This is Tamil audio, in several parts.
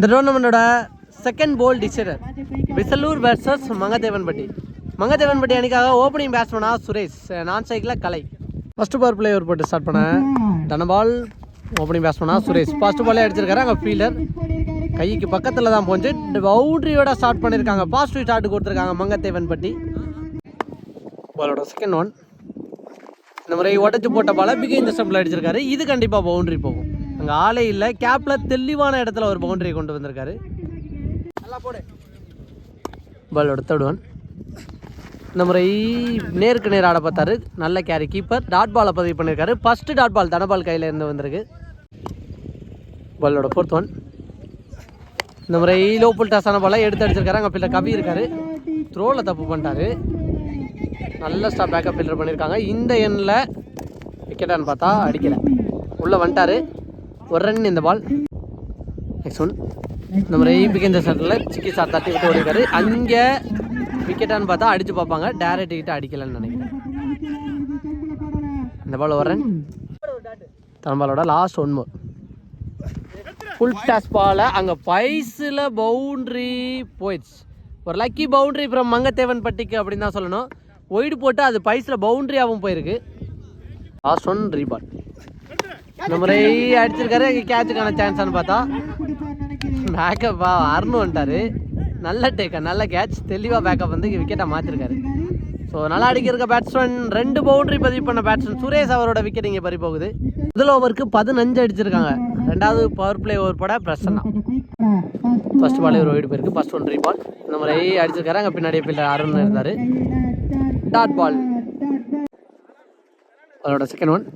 இந்த டோர்னமெண்ட்டோட செகண்ட் போல் டிசைடர் விசலூர் வர்சஸ் மங்கதேவன்பட்டி மங்கதேவன்பட்டி அணிக்காக ஓப்பனிங் பேட்ஸ்மனா சுரேஷ். நான் சைக்கிளில் கலை. ஃபர்ஸ்ட் பவர் பிளே ஒரு போட்டு ஸ்டார்ட் பண்ணேன். தனபால் ஓப்பனிங் பேட்ஸ்மனா சுரேஷ். ஃபர்ஸ்ட் பாலே அடிச்சிருக்காரு அங்கே ஃபீல்டர் கைக்கு பக்கத்தில் தான் போஞ்சு. பவுண்டரியோட ஸ்டார்ட் பண்ணியிருக்காங்க பாசிட்டிவ் ஸ்டார்ட் கொடுத்துருக்காங்க மங்கத்தேவன்பட்டி பாலோட செகண்ட் ஒன் இந்த முறை உடச்சி போட்ட பால பிகை இந்த ஸ்டம்பில் அடிச்சிருக்காரு. இது கண்டிப்பாக பவுண்ட்ரி போகும். அங்கே ஆளே இல்லை. கேப்பில் தெளிவான இடத்துல ஒரு பவுண்டரியை கொண்டு வந்திருக்காரு. பால் தேர்ட் ஒன் இந்த முறை நேருக்கு நேர் ஆட பார்த்தாரு. நல்ல கேரி கீப்பர் டாட் பாலை பதிவு பண்ணியிருக்காரு ஃபஸ்ட்டு டாட் பால் தனபால் கையில் இருந்து வந்திருக்கு. பாலோட ஃபோர்த் ஒன் இந்த முறை லோ புல் டாஸான பாலை எடுத்து அடிச்சிருக்காரு. அங்கே பிள்ளை கவி இருக்காரு. த்ரோவில் தப்பு பண்ணிட்டாரு. நல்ல ஸ்டாப் பேக்கப் ஃபில்டர் பண்ணியிருக்காங்க இந்த எண்ணில் விக்கெட்டான்னு பார்த்தா அடிக்கலை. உள்ளே வந்துட்டாரு. ஒரு ரன் இந்த பால் நெக்ஸ்ட் ஒன் இந்த முறை பிகேந்த சட்டில் சிக்கி சார் தட்டி விட்டு ஓடிக்காரு அங்கே விக்கெட்டான்னு பார்த்தா அடித்து பார்ப்பாங்க. டேரக்ட் கிட்ட அடிக்கலைன்னு நினைக்கிறேன். இந்த பால் ஒரு run தனபாலோட last one more full toss பாலை அங்கே பைஸில் பவுண்ட்ரி போயிடுச்சு. ஒரு லக்கி பவுண்ட்ரி ஃப்ரம் மங்கத்தேவன் பட்டிக்கு அப்படின்னு தான் சொல்லணும். ஒயிடு போட்டு அது பைஸில் பவுண்ட்ரியாகவும் போயிருக்கு. லாஸ்ட் ஒன் ரீபால் இந்த முறை அடிச்சிருக்காரு கேட்சுக்கான சான்ஸ்னு பார்த்தா. பேக்கப்பா அருண் வந்துட்டாரு. நல்ல டேக்கா நல்ல கேட்ச் தெளிவாக பேக்கப் வந்து விக்கெட்டை மாற்றிருக்காரு ஸோ நல்லா அடிக்கிறக்க பேட்ஸ்மேன் ரெண்டு பவுண்டரி பதிவு பண்ண பேட்ஸ்மேன் சுரேஷ் அவரோட விக்கெட் இங்கே பறி போகுது. முதல் ஓவருக்கு பதினஞ்சு அடிச்சிருக்காங்க. ரெண்டாவது பவர் பிளே ஓவர் போட பிரசன்னா. ஃபர்ஸ்ட் பாலே ஒரு ஒயிட் போயிருக்கு. ஃபர்ஸ்ட் ஒன் பால் இந்த முறை அடிச்சிருக்காரு. அங்கே பின்னாடி பிள்ளை அருண் இருந்தார். டாட் பால் அதோட செகண்ட் ஒன்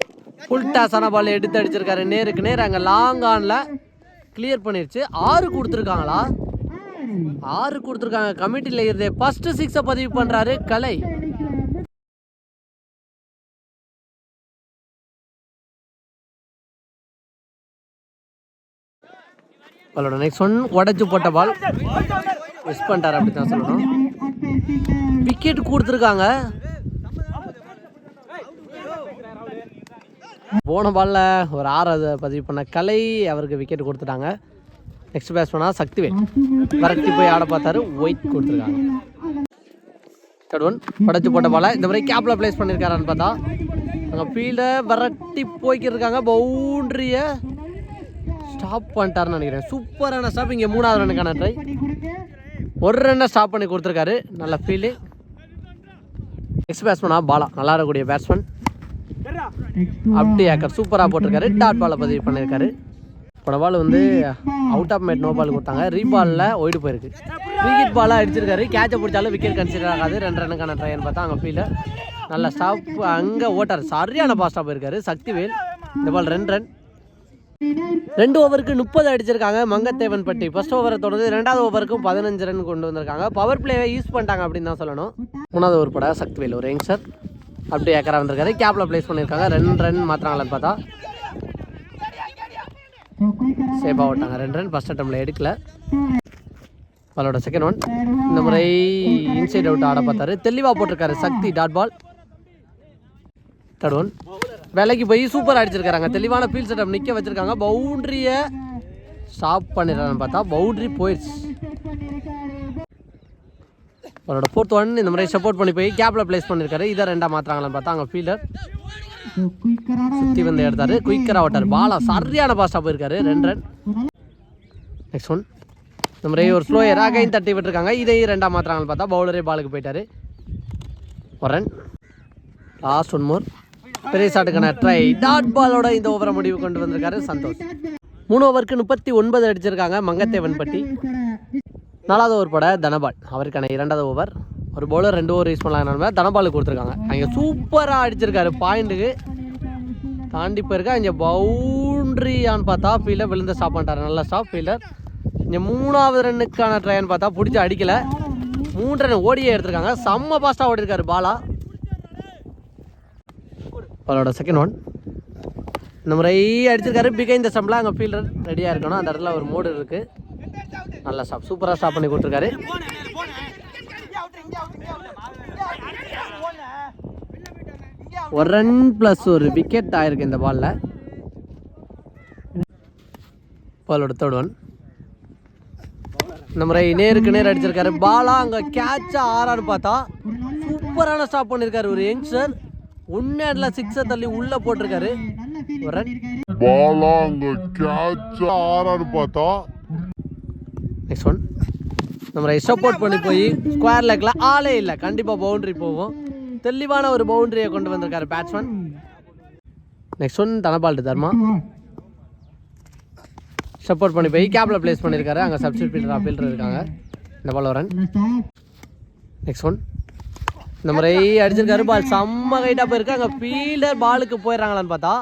ஃபுல் டாஸான பால் எடுத்து அடிச்சிருக்காரு. நேருக்கு நேர் அங்கே லாங் ஆனில் கிளியர் பண்ணிருச்சு. ஆறு கொடுத்துருக்காங்களா? ஆறு கொடுத்துருக்காங்க. கமிட்டியில் இருந்தே ஃபர்ஸ்ட் சிக்ஸை பதிவு பண்ணுறாரு கலை. பாலோட நெக்ஸ்ட் ஒன் உடச்சி போட்ட பால் மிஸ் பண்ணிட்டார் அப்படி தான் சொல்லணும். விக்கெட் கொடுத்துருக்காங்க. போன பாலில் ஒரு ஆறாவது பதிவு பண்ண கலை அவருக்கு விக்கெட் கொடுத்துட்டாங்க. நெக்ஸ்ட் பேட்ஸ்மேனா சக்திவேல். விரட்டி போய் ஆட பார்த்தாரு ஒயிட் கொடுத்துருக்காங்க. தேர்ட் ஒன் படைச்சு போட்ட பால இந்த மாதிரி கேப்பில் ப்ளேஸ் பண்ணியிருக்காரான்னு பார்த்தா அங்கே ஃபீல்டை விரட்டி போய்க்கிட்டு இருக்காங்க பவுண்ட்ரியை ஸ்டாப் பண்ணிட்டாருன்னு நினைக்கிறேன். சூப்பரான ஸ்டாப் இங்கே மூணாவது ரனுக்கான ட்ரை ஒரு ரன்னை ஸ்டாப் பண்ணி கொடுத்துருக்காரு. நல்ல ஃபீல்டு நெக்ஸ்ட் பேட்ஸ்மனா பாலா. நல்லா இருக்கக்கூடிய பேட்ஸ்மேன் அப்படி ஏக்கர் சூப்பராக போட்டிருக்காரு. டாட் பாலை பதிவு பண்ணியிருக்காரு போன பால் வந்து out off mat no ball கொடுத்தாங்க. ரீபாலில் ஓய்டு போயிருக்கு. விக்கெட் பாலாக அடிச்சிருக்காரு. கேட்சை பிடிச்சாலும் விக்கெட் கன்சிடர் ஆகாது. ரெண்டு ரனுக்கான ட்ரைன்னு பார்த்தா அங்கே ஃபீல்டு நல்ல ஸ்டாப் அங்கே ஓட்டார். சரியான பாஸ்டாக போயிருக்காரு. சக்திவேல் இந்த பால் ரெண்டு ரன் ரெண்டு ஓவருக்கு முப்பது அடிச்சிருக்காங்க. மங்கத்தேவன் பட்டி. ஃபர்ஸ்ட் ஓவரை தொடர்ந்து ரெண்டாவது ஓவருக்கும் பதினஞ்சு ரன் கொண்டு வந்திருக்காங்க. பவர் பிளேவை யூஸ் பண்ணிட்டாங்க அப்படின்னு தான் சொல்லணும். மூணாவது ஓவர் பட சக்திவேல் ஒரு யங்ஸ்டர் அப்படி ஏக்கரா வந்திருக்காரு. கேப்பில் ப்ளேஸ் பண்ணியிருக்காங்க. ரெண்டு ரன் மாத்திராங்களான்னு பார்த்தா. சேஃபாக ஓட்டாங்க. ரெண்டு ரன் ஃபர்ஸ்ட் அட்டம்ல எடுக்கல. பாலோட செகண்ட் ஒன் இந்த முறை இன்சைட் அவுட் ஆட பார்த்தாரு. தெளிவாக போட்டிருக்காரு. Shakti dot ball third one விலைக்கு போய் சூப்பர் அடிச்சிருக்காங்க. தெளிவான ஃபீல்ட் செட்டப் நிற்க வச்சிருக்காங்க. பவுண்டரியை ஸ்டாப் பண்ணிடுறான்னு பார்த்தா பவுண்ட்ரி போயிடுச்சு அவரோட ஃபோர்த் ஒன் இந்த மாதிரி சப்போர்ட் பண்ணி போய் கேப்பில் ப்ளேஸ் பண்ணியிருக்காரு இதை ரெண்டாக மாத்துறாங்களான்னு பார்த்தா அங்கே ஃபீல்டர் சுற்றி வந்து எடுத்தாரு. குயிக்கராக ஓட்டார் பாலா சரியான பாஸ்டாக போயிருக்காரு. ரெண்டு ரன் நெக்ஸ்ட் ஒன் இந்த மாதிரி ஒரு ஸ்லோ எராகையும் தட்டி விட்டுருக்காங்க. இதையும் ரெண்டாக மாத்துறாங்கன்னு பார்த்தா பவுலரே பாலுக்கு போயிட்டார். ஒரு ரன் லாஸ்ட் ஒன் மோர் பெரிய ஷாட்டுக்கான ட்ரை டாட் பாலோட இந்த ஓவரை முடிவு கொண்டு வந்திருக்காரு சந்தோஷ். மூணு ஓவருக்கு முப்பத்தி ஒன்பது அடிச்சிருக்காங்க மங்கத்தேவன் பட்டி. நாலாவது ஓவர் பட தனபால். அவருக்கான இரண்டாவது ஓவர் ஒரு பவுலர் ரெண்டு ஓவர் யூஸ் பண்ணலாம் தனபால் கொடுத்துருக்காங்க. அங்கே சூப்பராக அடிச்சிருக்காரு. பாயிண்ட்டுக்கு தாண்டி போயிருக்கா. இங்கே பவுண்ட்ரியான்னு பார்த்தா ஃபீல்டர் விழுந்த ஸ்டாப் பண்ணிட்டார். நல்ல ஸ்டாப் ஃபீல்டர் இங்கே மூணாவது ரன்னுக்கான ட்ரைன்னு பார்த்தா பிடிச்சி அடிக்கலை. மூன்று ரன் ஓடியே எடுத்திருக்காங்க. செம்ம பாஸ்ட்டாக ஓடிருக்காரு பாலா. பாலோட செகண்ட் ஒன் இந்த முறை அடிச்சிருக்காரு. பிகை இந்த ஸ்டம்பில் அங்கே ஃபீல்டர் ரெடியாக இருக்கணும். அந்த இடத்துல ஒரு மோடு இருக்குது நல்ல ஸ்டாப் சூப்பராக ஸ்டாப் பண்ணி கொடுத்துருக்காரு. ஒரு ரன் ப்ளஸ் ஒரு விக்கெட் ஆயிருக்கு இந்த பாலில் பாலோட தேர்ட் ஒன் இந்த முறை நேருக்கு நேர் அடிச்சிருக்காரு. பாலா அங்கே கேட்சா ஆறான்னு பார்த்தா சூப்பரான ஸ்டாப் பண்ணியிருக்காரு ஒரு யங்ஸ்டர் ஒன்னேட்ல சிக்ஸை தள்ளி உள்ளே போட்டிருக்காரு. ஒரு ரன் பாலா அங்கே கேட்சா ஆறான்னு பார்த்தா நெக்ஸ்ட் ஒன் நம்ம சப்போர்ட் பண்ணி போய் ஸ்கொயர் லெக்கில் ஆளே இல்லை. கண்டிப்பாக பவுண்ட்ரி போவோம் தெளிவான ஒரு பவுண்டரியை கொண்டு வந்திருக்காரு பேட்ஸ்மேன் நெக்ஸ்ட் ஒன் தனபால்ட்டு தர்மா சப்போர்ட் பண்ணி போய் கேப்பில் ப்ளேஸ் பண்ணியிருக்காரு அங்கே சப்ஸ்டியூட் ஃபீல்டர் ஃபீல்டர் இருக்காங்க. இந்த பால் வரன். நெக்ஸ்ட் ஒன் இந்த முறை அடிச்சிருக்காரு பால் செம்ம ஹைட்டாக போயிருக்கு. அங்கே ஃபீல்டர் பாலுக்கு போயிடுறாங்களான்னு பார்த்தா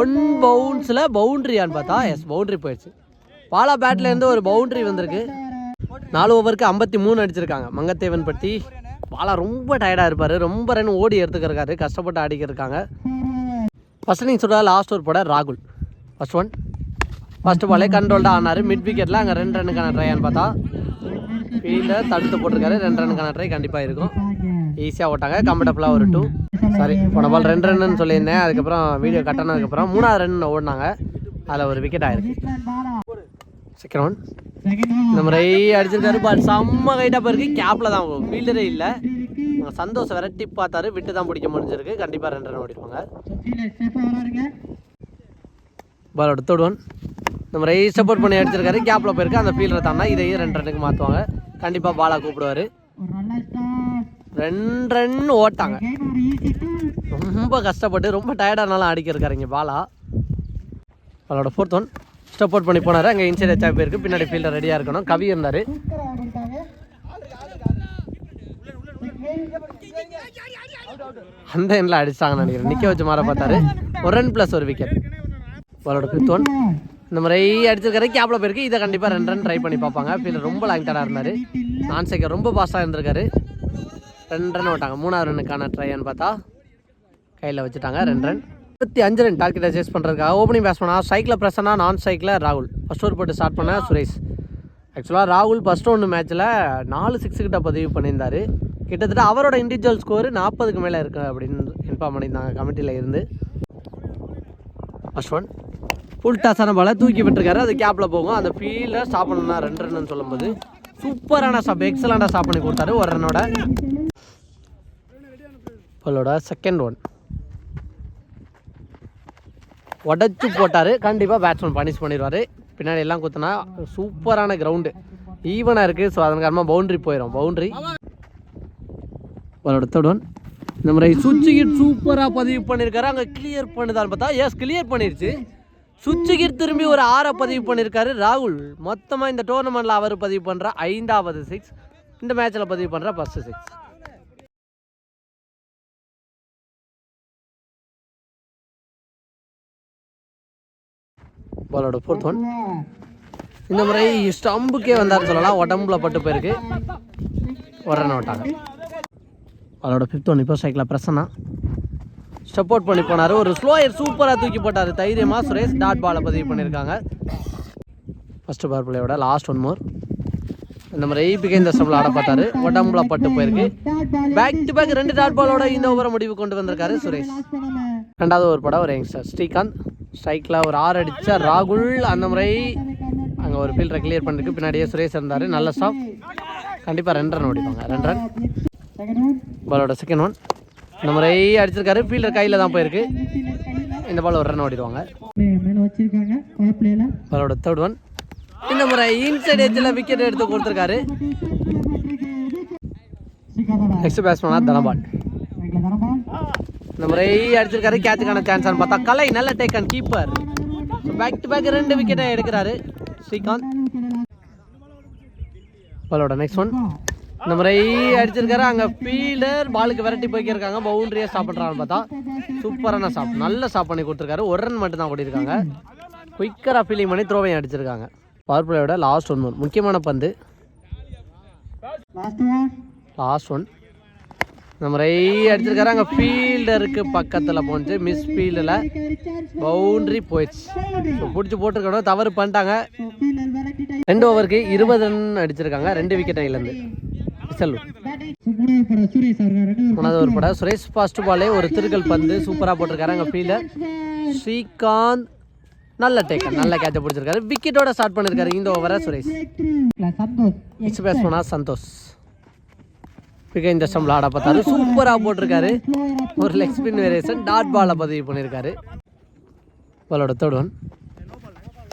ஒன் பவுன்ஸில் பவுண்ட்ரியான்னு பார்த்தா எஸ் பவுண்ட்ரி போயிடுச்சு. பாலா பேட்ல இருந்து ஒரு பவுண்டரி வந்திருக்கு. நாலு ஓவருக்கு ஐம்பத்தி மூணு அடிச்சிருக்காங்க. மங்கத்தேவன் பட்டி பாலா ரொம்ப டயர்டாக இருப்பார். ரொம்ப ரன் ஓடி எடுத்துக்கிறக்காரு கஷ்டப்பட்டு ஆடிக்கிருக்காங்க. ஃபஸ்ட் இன்னிங் சொல்கிறா லாஸ்ட் ஒரு போட ராகுல். ஃபர்ஸ்ட் ஒன் ஃபர்ஸ்ட் பாலே கண்ட்ரோல்டாக ஆனார். மிட் விக்கெட்டில் அங்கே ரெண்டு ரன்னுக்கான ட்ரையான்னு பார்த்தா ஃபீல்டர் தடுத்து போட்டிருக்காரு. ரெண்டு ரன்னுக்கான ட்ரை கண்டிப்பாக இருக்கும். ஈஸியாக ஓட்டாங்க. கம்ஃபர்டபுளாக ஒரு டூ சாரி போன பால் ரெண்டு ரன்னு சொல்லியிருந்தேன். அதுக்கப்புறம் வீடியோ கட் ஆனதுக்கப்புறம் மூணாவது ரன் ஓடினாங்க. அதில் ஒரு விக்கெட் ஆயிருக்கு. செகண்ட் ஒன் இந்த ரை அடிச்சிருக்காரு பால் செம்ம கைட்டாக போயிருக்கு. கேப்பில் தான் ஃபீல்டரே இல்லை. சந்தோஷம் விரட்டி பார்த்தாரு. விட்டு தான் பிடிக்க முடிஞ்சிருக்கு. கண்டிப்பாக ரெண்டு ரன் ஓடிப்பாங்க பால் தேர்ட் ஒன் நம்ம ரை சப்போர்ட் பண்ணி அடிச்சிருக்காரு. கேப்பில் போயிருக்கு. அந்த ஃபீல்டரை தானே? இதையும் ரெண்டு ரன்னுக்கு மாற்றுவாங்க கண்டிப்பாக பாலா கூப்பிடுவார். ரெண்டு ரன் ஓட்டாங்க. ரொம்ப கஷ்டப்பட்டு ரொம்ப டயர்டானாலும் அடிக்கிருக்காரு இங்கே பாலா பாலோட ஃபோர்த் ஒன் சப்போர்ட் பண்ணி போனார். அங்கே இன்சைட் எச்சா போயிருக்கு பின்னாடி ஃபீல்டர் ரெடியாக இருக்கணும். கவி இருந்தார். அந்த எண்ணில் அடிச்சிட்டாங்கன்னு நினைக்கிறேன். நிற்க வச்சு மாற பார்த்தாரு. ஒரு ரன் ப்ளஸ் ஒரு விக்கெட் பாலோட பித்தோன் ஒன் இந்த முறை அடிச்சிருக்காரு. கேப்பில் போயிருக்கு. இதை கண்டிப்பாக ரெண்டு ரன் ட்ரை பண்ணி பார்ப்பாங்க. ஃபீல்டர் ரொம்ப லாங்டடாக இருந்தார். நான் சேர்க்க ரொம்ப பாஸ்டாக இருந்திருக்காரு. ரெண்டு ரன் விட்டாங்க. மூணாவது ரன்னுக்கான ட்ரைன்னு பார்த்தா கையில் வச்சுட்டாங்க. ரெண்டு ரன் இருபத்தி அஞ்சு ரன் டார்கெட்டை சேஸ் பண்ணுறதுக்காக ஓப்பனிங் பேட்ஸ்மனா சைக்கிளில் பிரசனா நான் சைக்கிளில் ராகுல். ஃபஸ்ட் ஓவர் போட்டு ஸ்டார்ட் பண்ண சுரேஷ். ஆக்சுவலாக ராகுல் ஃபஸ்ட் ஒன்று மேட்ச்சில் நாலு சிக்ஸ் கிட்ட பதிவு பண்ணியிருந்தார். கிட்டத்தட்ட அவரோட இண்டிவிஜுவல் ஸ்கோர் நாற்பதுக்கு மேலே இருக்கு அப்படின்னு இன்ஃபார்ம் பண்ணியிருந்தாங்க கமிட்டியில் இருந்து. ஃபஸ்ட் ஒன் ஃபுல் டாஸான பாலை தூக்கி விட்டுருக்காரு. அது கேப்பில் போகும். அந்த ஃபீல்டில் ஸ்டாப் பண்ணணும்னா ரெண்டு ரன்னு சொல்லும்போது சூப்பரான ஸ்டாப் எக்ஸலண்டாக ஸ்டாப் பண்ணி கொடுத்தாரு ஒரு ரன்னோட பல்லோட செகண்ட் ஒன் உடச்சி போட்டார். கண்டிப்பாக பேட்ஸ்மேன் பனிஷ் பண்ணிடுவார். பின்னாடி எல்லாம் குத்துனா சூப்பரான கிரவுண்டு ஈவனாக இருக்குது ஸோ அதன் காரணமாக பவுண்ட்ரி போயிடும் பவுண்ட்ரி அவரோட தேர்ட் இந்த முறை சுவிட்சுகிட் சூப்பராக பதிவு பண்ணியிருக்காரு அங்கே கிளியர் பண்ணுதான்னு பார்த்தா எஸ் கிளியர் பண்ணிருச்சு. சுவிட்சிகிட் திரும்பி ஒரு ஆறை பதிவு பண்ணியிருக்காரு ராகுல் மொத்தமாக இந்த டோர்னமெண்ட்டில் அவர் பதிவு பண்ணுற ஐந்தாவது சிக்ஸ் இந்த மேட்ச்சில் பதிவு பண்ணுற ஃபஸ்ட்டு சிக்ஸ் பாலோட ஃபோர்த் ஒன் இந்த முறை ஸ்டம்புக்கே வந்தார் சொல்லலாம். உடம்புல பட்டு போயிருக்கு. ஒரு ரன் விட்டாங்க. அவரோட ஃபிஃப்த் ஒன் இப்போ சைக்கிளில் பிரசன்னா. சப்போர்ட் பண்ணி போனார். ஒரு ஸ்லோயர் சூப்பராக தூக்கி போட்டார். தைரியமாக சுரேஷ் டாட் பாலை பதிவு பண்ணியிருக்காங்க. ஃபஸ்ட்டு பவர் பிளேயோட லாஸ்ட் ஒன் மோர் இந்த மாதிரி ஏபிகே இந்த ஸ்டம்பில் ஆட பார்த்தாரு. உடம்புல பட்டு போயிருக்கு. பேக் டு பேக் ரெண்டு டாட் பாலோட இந்த ஓவரை முடிவு கொண்டு வந்திருக்காரு சுரேஷ். ரெண்டாவது ஒரு படம் ஒரு யங்ஸ்டர் ஸ்ரீகாந்த். ஸ்ட்ரைக்கில் ஒரு ஆறு அடித்தா ராகுல் அந்த முறை அங்கே ஒரு ஃபீல்டரை கிளியர் பண்ணிருக்கு பின்னாடியே சுரேஷ் இருந்தார். நல்ல ஸ்டாப் கண்டிப்பாக ரெண்டு ரன் ஓடிப்பாங்க ரெண்டு ரன் பாலோட செகண்ட் ஒன் இந்த முறை அடிச்சிருக்காரு. ஃபீல்டர் கையில் தான் போயிருக்கு. இந்த பால் ஒரு ரன் ஓடிடுவாங்க. பாலோட தேர்ட் ஒன் இந்த முறை இன்சைட் எட்ஜில் விக்கெட் எடுத்து கொடுத்துருக்காரு. நெக்ஸ்ட் பேட்ஸ்மேனா தனபால். இந்த முறை அடிச்சிருக்காரு கேட்சுக்கான சான்ஸ் பார்த்தா கலை நல்ல take and keeper back to back ரெண்டு விக்கெட்டை எடுக்கிறாரு. ஸ்ரீகாந்த். பாலோட நெக்ஸ்ட் ஒன் இந்த முறை அடிச்சிருக்காரு அங்கே ஃபீல்டர் பாலுக்கு விரட்டி போய்க்கிருக்காங்க. பவுண்டரியை ஸ்டாப் பண்ணுறாங்கன்னு பார்த்தா சூப்பரான ஸ்டாப் நல்ல ஸ்டாப் பண்ணி கொடுத்துருக்காரு. ஒரு ரன் மட்டும் தான் ஓடிருக்காங்க குயிக்கராக ஃபீலிங் பண்ணி த்ரோவையும் அடிச்சிருக்காங்க. பவர் பிளேயோட லாஸ்ட் ஒன் முக்கியமான பந்து. லாஸ்ட் ஒன் இந்த முறை அடிச்சிருக்காரு அங்கே ஃபீல்டருக்கு பக்கத்தில் போச்சு மிஸ் ஃபீல்டில் பவுண்டரி போயிடுச்சு. பிடிச்சி போட்டிருக்கணும். தவறு பண்ணிட்டாங்க. ரெண்டு ஓவருக்கு இருபது ரன் அடிச்சிருக்காங்க. ரெண்டு விக்கெட் செல்வம் மூணாவது ஒரு படம். சுரேஷ் ஃபர்ஸ்ட் பாலே ஒரு திருக்கல் பந்து சூப்பராக போட்டிருக்காரு அங்கே ஃபீல்டர் ஸ்ரீகாந்த் நல்ல டேக்கர் நல்ல கேட்சை பிடிச்சிருக்காரு. விக்கெட்டோட ஸ்டார்ட் பண்ணியிருக்காரு இந்த ஓவரை சுரேஷ். நெக்ஸ்ட் பேட்ஸ்மேனா சந்தோஷ். மிக இந்த ஸ்டம்பில் ஆட பார்த்தாரு. சூப்பராக போட்டிருக்காரு. ஒரு லெக் ஸ்பின் வேரியேஷன் டாட் பாலை பதிவு பண்ணியிருக்காரு. பாலோட தொடுவன்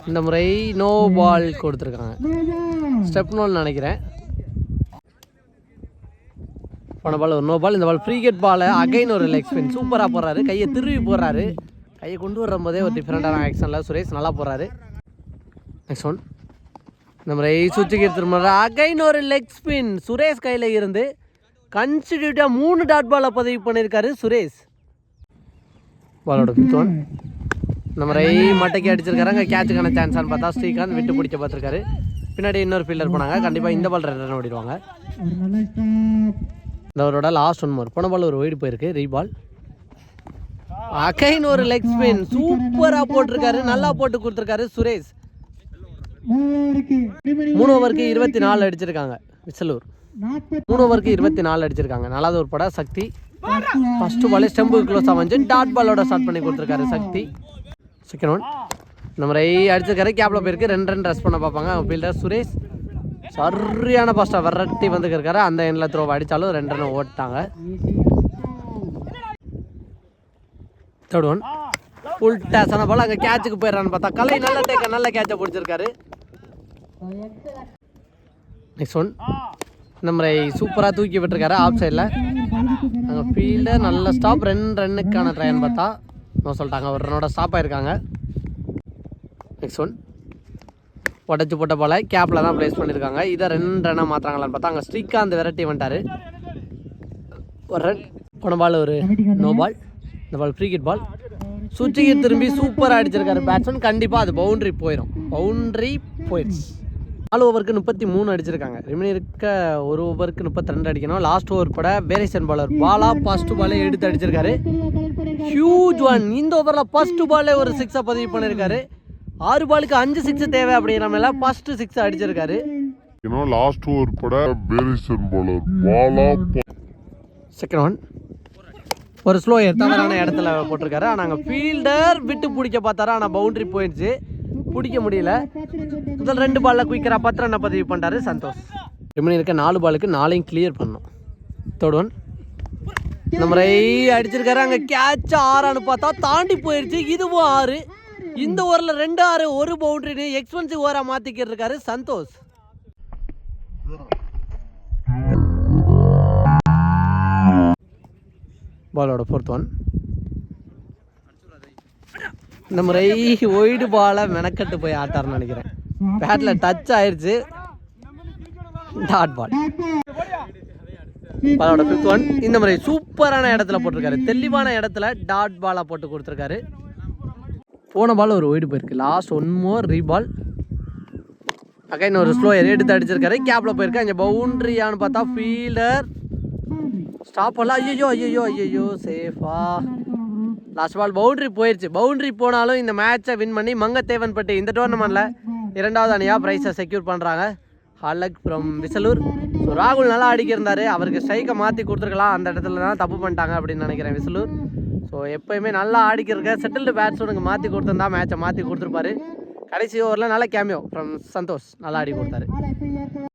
இந்த முறை நோ பால் கொடுத்துருக்காங்க. ஸ்டெப் நினைக்கிறேன். போன பால் ஒரு நோ பால் இந்த பால் ஃப்ரீகெட் பாலை அகைன் ஒரு லெக் ஸ்பின் சூப்பராக போடுறாரு. கையை திருவி போடுறாரு. கையை கொண்டு வரும்போதே ஒரு டிஃப்ரெண்டான ஆக்ஷனில் சுரேஷ் நல்லா போடுறாரு. நெக்ஸ்ட் ஒன் இந்த முறை சுவிட்சுக்கு திரும்ப அகைன் ஒரு லெக் ஸ்பின் சுரேஷ் கையில் இருந்து கன்ஸ்டிடியூட்டாக மூணு டாட் பாலை பதிவு பண்ணியிருக்காரு சுரேஷ். பாலோட ஃபிஃப்த் ஒன் இந்த முறை மட்டைக்கு அடிச்சிருக்காரு. அங்கே கேட்சுக்கான சான்ஸான்னு பார்த்தா ஸ்ரீகாந்த் விட்டு பிடிச்ச பார்த்துருக்காரு. பின்னாடி இன்னொரு ஃபீல்டர் போனாங்க. கண்டிப்பாக இந்த பால் ரெண்டு ரன் ஓடிடுவாங்க. இந்த அவரோட லாஸ்ட் ஒன் மோர் போன பால் ஒரு ஒயிட் போயிருக்கு. ரீபால் அகைன் ஒரு லெக் ஸ்பின் சூப்பராக போட்டிருக்காரு. நல்லா போட்டு கொடுத்துருக்காரு சுரேஷ். மூணு ஓவருக்கு இருபத்தி நாலு அடிச்சிருக்காங்க. விசலூர். மூணு ஓவருக்கு இருபத்தி நாலு அடிச்சிருக்காங்க. நல்லாவது ஒரு படம் சக்தி. ஃபர்ஸ்ட் பாலே ஸ்டெம்பு க்ளோஸ் அமைஞ்சு டாட் பாலோட ஸ்டார்ட் பண்ணி கொடுத்துருக்காரு சக்தி. செகண்ட் ஒன் இந்த முறை அடிச்சிருக்காரு. கேப்ல போயிருக்கு. ரெண்டு ரன் ரெஸ்ட் பண்ண பார்ப்பாங்க. ஃபீல்டர் சுரேஷ். சரியான பாஸ்டா விரட்டி வந்துருக்காரு அந்த எண்ணில் த்ரோ அடித்தாலும் ரெண்டு ரன் ஓட்டாங்க தேர்ட் ஒன் ஃபுல் டேஸான பால் அங்கே கேட்சுக்கு போயிடறான்னு பார்த்தா கலை நல்ல டேக்க நல்ல கேட்சை பிடிச்சிருக்காரு. நெக்ஸ்ட் ஒன் இந்த சூப்பராக தூக்கி விட்டுருக்காரு ஆஃப் சைடில் அங்கே ஃபீல்டு நல்ல ஸ்டாப் ரெண்டு ரன்னுக்கான ட்ரைன்னு பார்த்தா நான் சொல்லிட்டாங்க ஒரு ரன்னோட ஸ்டாப் ஆகிருக்காங்க நெக்ஸ்ட் ஒன் உடச்சி போட்ட போல் கேப்பில் தான் ப்ளேஸ் பண்ணியிருக்காங்க இதை ரெண்டு ரன்னாக மாற்றுறாங்களான்னு பார்த்தா அங்கே ஸ்ரீகாந்த் விரட்டி வந்துட்டார். ஒரு ரன் போன பால் ஒரு நோ பால் இந்த பால் ஃப்ரீ பால் சுச்சிக்கு திரும்பி சூப்பராக அடிச்சிருக்காரு பேட்ஸ்மேன் கண்டிப்பாக அது பவுண்ட்ரி போயிடும் பவுண்ட்ரி போயிடுச்சு நாலு ஓவருக்கு முப்பத்தி மூணு அடிச்சிருக்காங்க. ரிமைனி இருக்க ஒரு ஓவருக்கு முப்பத்தி ரெண்டு அடிக்கணும். லாஸ்ட் ஓவர் பட வேரேசன் பாலர் பாலா ஃபர்ஸ்ட் பாலே எடுத்து அடிச்சிருக்காரு. ஹியூஜ் ஒன் இந்த ஓவரில் ஃபர்ஸ்ட் பாலே ஒரு சிக்ஸை பதிவு பண்ணியிருக்காரு ஆறு பாலுக்கு அஞ்சு சிக்ஸ் தேவை அப்படிங்கிற மேல ஃபர்ஸ்ட் சிக்ஸ் அடிச்சிருக்காரு. லாஸ்ட் ஓவர் பட வேரியேஷன் bowler பாலா செகண்ட் ஒன் ஒரு ஸ்லோ தவறான இடத்துல போட்டிருக்காரு. ஆனால் அங்கே ஃபீல்டர் விட்டு பிடிக்க பார்த்தாரு. ஆனால் பவுண்டரி போயிடுச்சு. பிடிக்க முடியல. முதல் ரெண்டு பாலில் குயிக்கராக பத்து ரன்னை பதிவு பண்ணிட்டாரு சந்தோஷ். ரிமனி இருக்க? நாலு பாலுக்கு நாளையும் கிளியர் பண்ணும் தேர்ட் ஒன் இந்த அடிச்சிருக்காரு. அங்கே கேட்ச் ஆறான்னு பார்த்தா தாண்டி போயிடுச்சு இதுவும் ஆறு. இந்த ஓவரில் ரெண்டு ஆறு ஒரு பவுண்டரின்னு எக்ஸ்பென்சிவ் ஓவராக மாற்றிக்கிட்டு இருக்காரு சந்தோஷ். பாலோட ஃபோர்த் ஒன் இந்த முறை ஒயிடு பாலை மெனக்கட்டு போய் ஆட்டார்னு நினைக்கிறேன். பேட்டில் டச் ஆயிடுச்சு டாட் பால் பாலோட ஃபிஃப்த் ஒன் இந்த முறை சூப்பரான இடத்துல போட்டிருக்காரு. தெளிவான இடத்துல டாட் பாலாக போட்டு கொடுத்துருக்காரு. போன பால் ஒரு ஒயிடு போயிருக்கு. Last one more reball again ஒரு ஸ்லோ எடுத்து அடிச்சிருக்காரு. கேப்பில் போயிருக்கு. இங்கே பவுண்ட்ரியான்னு பார்த்தா ஃபீல்டர் ஸ்டாப் பண்ணலாம் ஐயோ ஐயோ ஐயோ சேஃபா லாஸ்ட் பால் பவுண்டரி போயிடுச்சு பவுண்டரி போனாலும் இந்த மேட்சை வின் பண்ணி மங்கத்தேவன் பட்டி இந்த டோர்னமெண்ட்டில் இரண்டாவது அணியாக ப்ரைஸை செக்யூர் பண்ணுறாங்க ஹாலக் ஃப்ரம் விசலூர் ஸோ ராகுல் நல்லா அடிக்கிருந்தார் அவருக்கு ஸ்ட்ரைக்கை மாற்றி கொடுத்துருக்கலாம். அந்த இடத்துல தான் தப்பு பண்ணிட்டாங்க அப்படின்னு நினைக்கிறேன் விசலூர். ஸோ எப்போயுமே நல்லா ஆடிக்கிறக்க செட்டில்டு பேட்ஸ்மேனுக்கு மாற்றி கொடுத்துருந்தா மேட்சை மாற்றி கொடுத்துருப்பாரு. கடைசி ஓவரில் நல்ல கேமியோ ஃப்ரம் சந்தோஷ். நல்லா ஆடி கொடுத்தாரு.